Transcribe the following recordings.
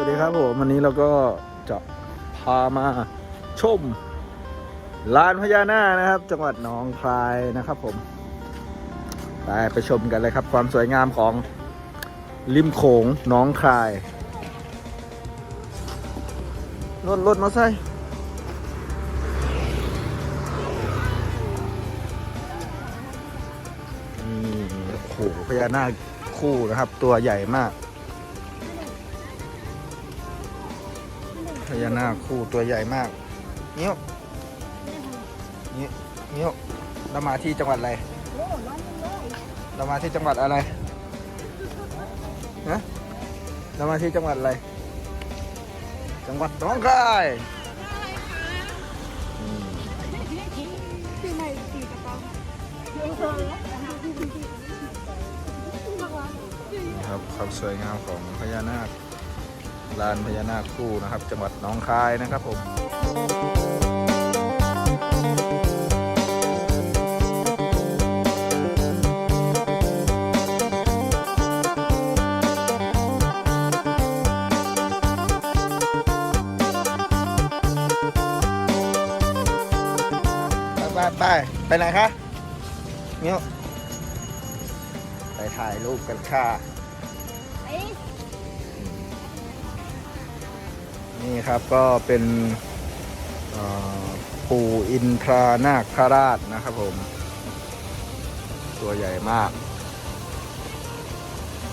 วัสดีครับผมวันนี้เราก็จะพามาชมลานพญานาคนะครับ จังหวัดหนองคายนะครับผมไปไปชมกันเลยครับ ความสวยงามของริมโขงหนองคายรถรถมาใส่นี่โอ้โหพญานาคคู่นะครับ ตัวใหญ่มาก พญานาคคู่ตัวใหญ่มากเนี้ยวนี้วเนี้ยเรามาที่จังหวัดอะไรเรามาที่จังหวัดอะไรนะเรามาที่จังหวัดอะไร จังหวัดหนองคายอืมปีใหม่ปีกระเป๋านี่ครับความสวยงามของพญานาค ลานพญานาคคู่นะครับ จังหวัดหนองคายนะครับผมไปไปไปไหนคะเนี้ยไปถ่ายรูปกันค่ะ นี่ครับก็เป็นปู่อินทรานาคราชนะครับผม ตัวใหญ่มาก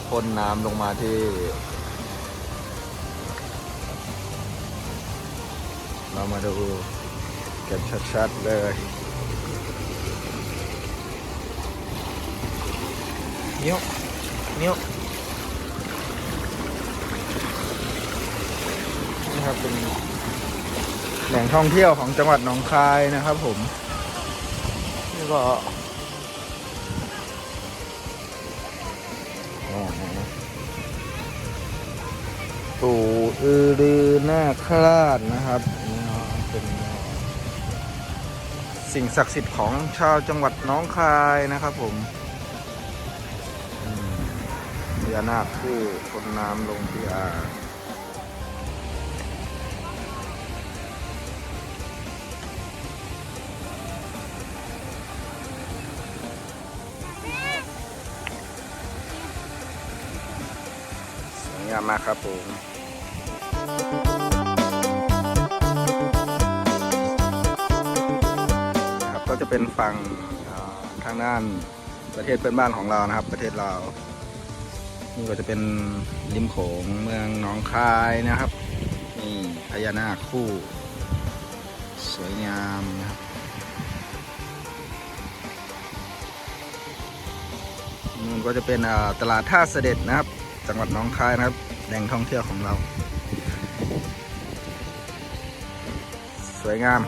พ่นน้ำลงมาที่เรามาดูกันชัดๆเลยนิ้วนิ้ว ครับ เป็นแหล่งท่องเที่ยวของจังหวัดหนองคายนะครับผมนี่ก็อ๋อปู่อือรือหน้าคราชนะครับนี่เป็นสิ่งศักดิ์สิทธิ์ของชาวจังหวัดน้องคายนะครับผมพญานาคผู้คนน้ำลงที่อ่าง งามมากครับผมนะครับก็จะเป็นฝั่งทางด้านประเทศเพื่อนบ้านของเรานะครับ ประเทศลานี่ก็จะเป็นริมโขงเมืองหนองคายนะครับนี่พญานาคคู่ สวยงามนะครับนู่นก็จะเป็นตลาดท่าเสด็จนะครับ จังหวัดน้องคายนะครับแหล่งท่องเที่ยวของเรา สวยงาม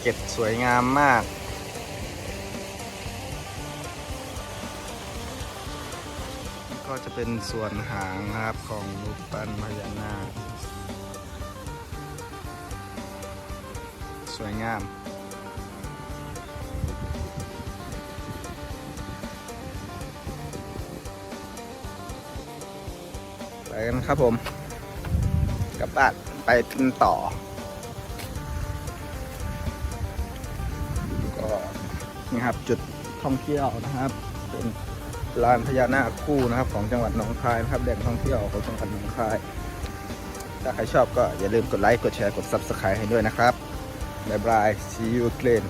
เก็บสวยงามมาก ก็จะเป็นส่วนหางครับของรูปปั้นพญานาคสวยงามไปกันครับผม กลับบ้านไปกันต่อ นี่ครับ จุดท่องเที่ยวนะครับ เป็นลานพญานาคคู่นะครับ ของจังหวัดหนองคายนะครับแหล่งท่องเที่ยวของจังหวัดหนองคาย ถ้าใครชอบก็อย่าลืมกดไลค์กดแชร์กดซับสไครต์ให้ด้วยนะครับบ๊ายบาย see you again